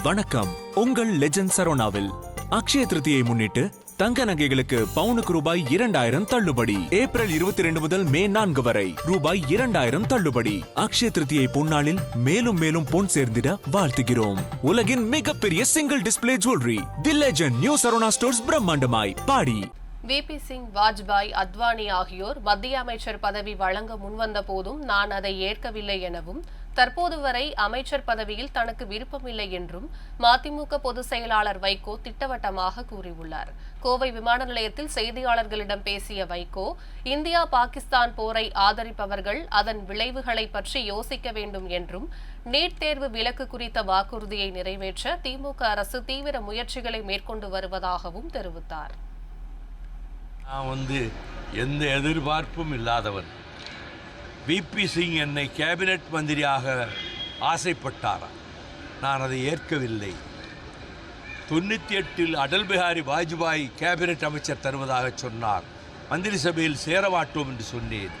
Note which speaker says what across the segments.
Speaker 1: வணக்கம். உங்கள் லெஜண்ட் சரோனாவில் அக்ஷய திருத்தியை முன்னிட்டு தங்க நகைகளுக்கு பவுனுக்கு ரூபாய் இரண்டாயிரம் தள்ளுபடி. ஏப்ரல் இருபத்தி ரெண்டு முதல் மே நான்கு வரை ரூபாய் இரண்டாயிரம் தள்ளுபடி. அக்ஷய திருத்தியை பொன்னாளில் மேலும் மேலும் பொன் சேர்ந்திட வாழ்த்துகிறோம். உலகின் மிகப்பெரிய single display jewellery the legend new Saravana stores பிரம்மாண்டமாய் பாடி.
Speaker 2: விபி சிங் வாஜ்பாய் அத்வானி ஆகியோர் மத்திய அமைச்சர் பதவி வழங்க முன்வந்த போதும் நான் அதை ஏற்கவில்லை எனவும் தற்போது வரை அமைச்சர் பதவியில் தனக்கு விருப்பமில்லை என்றும் மதிமுக பொதுச் செயலாளர் வைகோ திட்டவட்டமாக கூறியுள்ளார். கோவை விமான நிலையத்தில் செய்தியாளர்களிடம் பேசிய வைகோ இந்தியா பாகிஸ்தான் போரை ஆதரிப்பவர்கள் அதன் விளைவுகளை பற்றி யோசிக்க வேண்டும் என்றும் நீட் தேர்வு விலக்கு குறித்த வாக்குறுதியை நிறைவேற்ற திமுக அரசு தீவிர முயற்சிகளை மேற்கொண்டு வருவதாகவும் தெரிவித்தார்.
Speaker 3: நான் வந்து எந்த எதிர்பார்ப்பும் இல்லாதவன். விபி சிங் என்னை கேபினெட் மந்திரியாக ஆசைப்பட்டாராம் நான் அதை ஏற்கவில்லை. தொண்ணூற்றி எட்டில் அடல் பிஹாரி வாஜ்பாய் கேபினட் அமைச்சர் தருவதாக சொன்னார். மந்திரி சபையில் சேரமாட்டோம் என்று சொன்னேன்.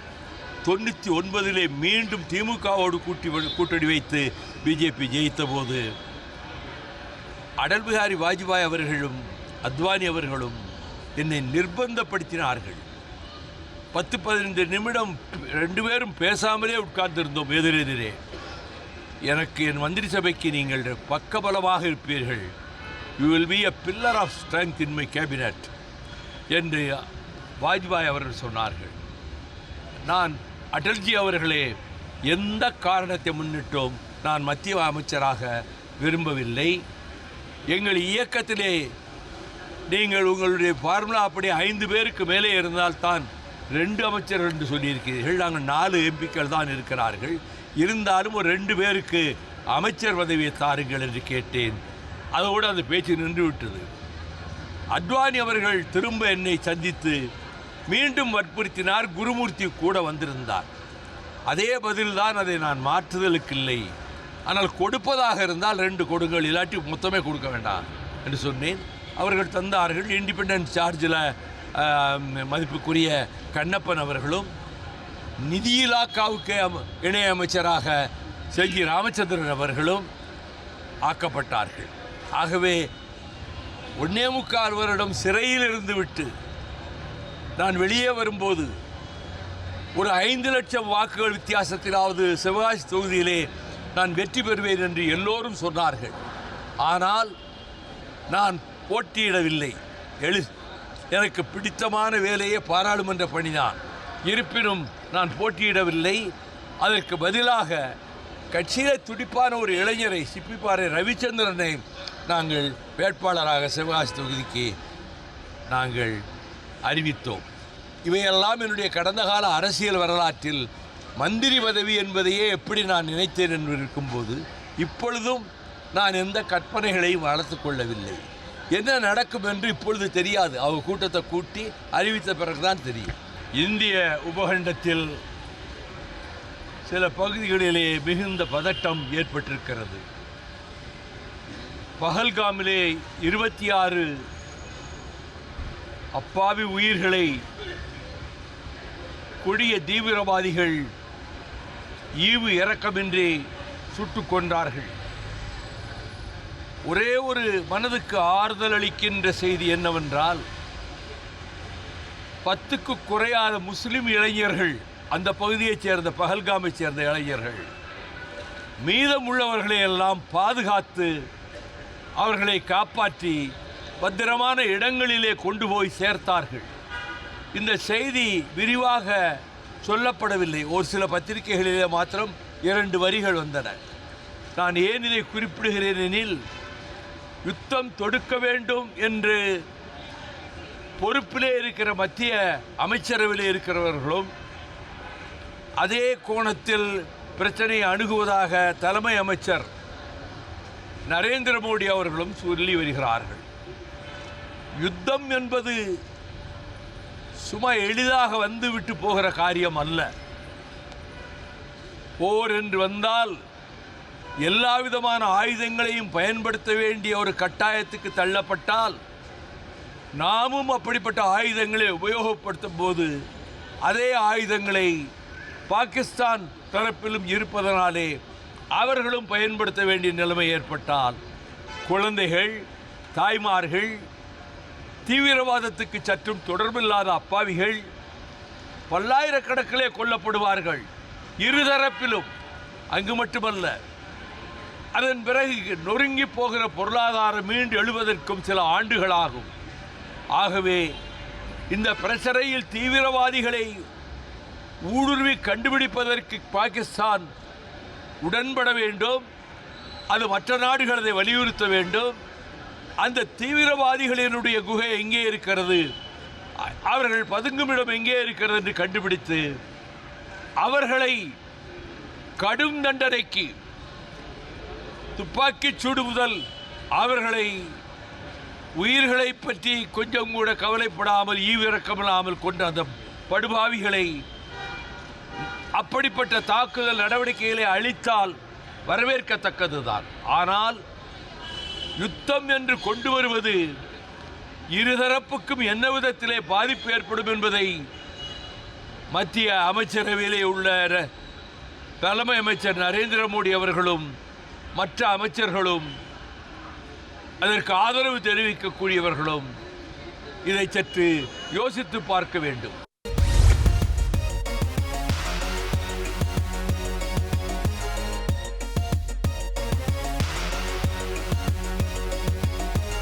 Speaker 3: தொண்ணூற்றி ஒன்பதிலே மீண்டும் திமுகவோடு கூட்டி கூட்டணி வைத்து பிஜேபி ஜெயித்தபோது அடல் பிஹாரி வாஜ்பாய் அவர்களும் அத்வானி அவர்களும் என்னை நிர்பந்தப்படுத்தினார்கள். பத்து பதினைந்து நிமிடம் ரெண்டு பேரும் பேசாமலே உட்கார்ந்திருந்தோம் எதிரெதிரே. எனக்கு என் மந்திரி சபைக்கு நீங்கள் பக்கபலமாக இருப்பீர்கள். You will be a pillar of strength in my cabinet என்று வாஜ்பாய் அவர்கள் சொன்னார்கள். நான் அடல்ஜி அவர்களே எந்த காரணத்தை முன்னிட்டோம் நான் மத்திய அமைச்சராக விரும்பவில்லை. எங்கள் இயக்கத்திலே நீங்கள் உங்களுடைய ஃபார்முலா அப்படி ஐந்து பேருக்கு மேலே இருந்தால்தான் ரெண்டு அமைச்சர்கள் என்று சொல்லியிருக்கிறீர்கள் நாங்கள் நாலு எம்பிக்கள் தான் இருக்கிறார்கள். இருந்தாலும் ஒரு ரெண்டு பேருக்கு அமைச்சர் பதவியை தாருங்கள் என்று கேட்டேன். அதோடு அந்த பேச்சு நின்று விட்டது. அத்வானி அவர்கள் திரும்ப என்னை சந்தித்து மீண்டும் வற்புறுத்தினார் குருமூர்த்தி கூட வந்திருந்தார். அதே பதில்தான் அதை நான் மாற்றுதலுக்கு இல்லை. ஆனால் கொடுப்பதாக இருந்தால் ரெண்டு கொடுங்கள் இல்லாட்டி மொத்தமே கொடுக்க வேண்டாம் என்று சொன்னேன். அவர்கள் தந்தார்கள் இண்டிபெண்டன்ஸ் சார்ஜில் மதிப்புக்குரிய கண்ணப்பன் அவர்களும் நிதி இலாக்காவுக்கு அம- செல்வி ராமச்சந்திரன் அவர்களும் ஆக்கப்பட்டார்கள். ஆகவே ஒன்னே முக்கால் வருடம் சிறையில் இருந்து விட்டு நான் வெளியே வரும்போது ஒரு ஐந்து லட்சம் வாக்குகள் வித்தியாசத்திலாவது சிவகாசி தொகுதியிலே நான் வெற்றி பெறுவேன் என்று எல்லோரும் சொன்னார்கள். ஆனால் நான் போட்டியிடவில்லை. எழு எனக்கு பிடித்தமான வேலையே பாராளுமன்ற பணிதான். இருப்பினும் நான் போட்டியிடவில்லை. அதற்கு பதிலாக கட்சியில் துடிப்பான ஒரு இளைஞரை சிப்பிப்பாறை ரவிச்சந்திரனை நாங்கள் வேட்பாளராக சிவகாசி தொகுதிக்கு நாங்கள் அறிவித்தோம். இவையெல்லாம் என்னுடைய கடந்த கால அரசியல் வரலாற்றில் மந்திரி பதவி என்பதையே எப்படி நான் நினைத்தேன் என்று இருக்கும்போது இப்பொழுதும் நான் எந்த கற்பனைகளையும் வளர்த்து கொள்ளவில்லை. என்ன நடக்கும் என்று இப்பொழுது தெரியாது. அவர் கூட்டத்தை கூட்டி அறிவித்த பிறகுதான் தெரியும். இந்திய உபகண்டத்தில் சில பகுதிகளிலே மிகுந்த பதட்டம் ஏற்பட்டிருக்கிறது. பகல்காமிலே இருபத்தி ஆறு அப்பாவி உயிர்களை கொடிய தீவிரவாதிகள் ஈவு இறக்கமின்றி சுட்டுக் கொன்றார்கள். ஒரே ஒரு மனதுக்கு ஆறுதல் அளிக்கின்ற செய்தி என்னவென்றால் பத்துக்கு குறையாத முஸ்லிம் இளைஞர்கள் அந்த பகுதியைச் சேர்ந்த பகல்காமை சேர்ந்த இளைஞர்கள் மீதமுள்ளவர்களை எல்லாம் பாதுகாத்து அவர்களை காப்பாற்றி பத்திரமான இடங்களிலே கொண்டு போய் சேர்த்தார்கள். இந்த செய்தி விரிவாக சொல்லப்படவில்லை. ஒரு சில பத்திரிகைகளிலே மாத்திரம் இரண்டு வரிகள் வந்தன. நான் ஏன் இதை குறிப்பிடுகிறேன் எனில் யுத்தம் தொடுக்க வேண்டும் என்று பொறுப்பிலே இருக்கிற மத்திய அமைச்சரவையில் இருக்கிறவர்களும் அதே கோணத்தில் பிரச்சனையை அணுகுவதாக தலைமை அமைச்சர் நரேந்திர மோடி அவர்களும் சொல்லி வருகிறார்கள். யுத்தம் என்பது சும்மா எளிதாக வந்துவிட்டு போகிற காரியம் அல்ல. போர் என்று வந்தால் எல்லா விதமான ஆயுதங்களையும் பயன்படுத்த வேண்டிய ஒரு கட்டாயத்துக்கு தள்ளப்பட்டால் நாமும் அப்படிப்பட்ட ஆயுதங்களை உபயோகப்படுத்தும் போது அதே ஆயுதங்களை பாகிஸ்தான் தரப்பிலும் இருப்பதனாலே அவர்களும் பயன்படுத்த வேண்டிய நிலைமை ஏற்பட்டால் குழந்தைகள் தாய்மார்கள் தீவிரவாதத்துக்கு சற்றும் தொடர்பில்லாத அப்பாவிகள் பல்லாயிரக்கணக்கிலே கொல்லப்படுவார்கள். இருதரப்பிலும் அங்கு மட்டுமல்ல அதன் பிறகு நொறுங்கி போகிற பொருளாதாரம் மீண்டு எழுவதற்கும் சில ஆண்டுகளாகும். ஆகவே இந்த பிரச்சனையில் தீவிரவாதிகளை ஊடுருவி கண்டுபிடிப்பதற்கு பாகிஸ்தான் உடன்பட வேண்டும். அது மற்ற நாடுகள் அதை வலியுறுத்த வேண்டும். அந்த தீவிரவாதிகளினுடைய குகை எங்கே இருக்கிறது? அவர்கள் பதுங்குமிடம் எங்கே இருக்கிறது என்று கண்டுபிடித்து அவர்களை கடும் தண்டனைக்கு துப்பாக்கிச் சூடு முதல் அவர்களை உயிர்களை பற்றி கொஞ்சம் கூட கவலைப்படாமல் ஈவிரக்கமில்லாமல் கொண்ட அந்த படுபாவிகளை அப்படிப்பட்ட தாக்குதல் நடவடிக்கைகளை அளித்தால் வரவேற்கத்தக்கதுதான். ஆனால் யுத்தம் என்று கொண்டு வருவது இருதரப்புக்கும் என்ன விதத்திலே பாதிப்பு ஏற்படும் என்பதை மத்திய அமைச்சரவையிலே உள்ள தலைமை அமைச்சர் நரேந்திர மோடி அவர்களும் மற்ற அமைச்சர்களும் அதற்கு ஆதரவு தெரிவிக்கக்கூடியவர்களும் இதை சற்று யோசித்து பார்க்க வேண்டும்.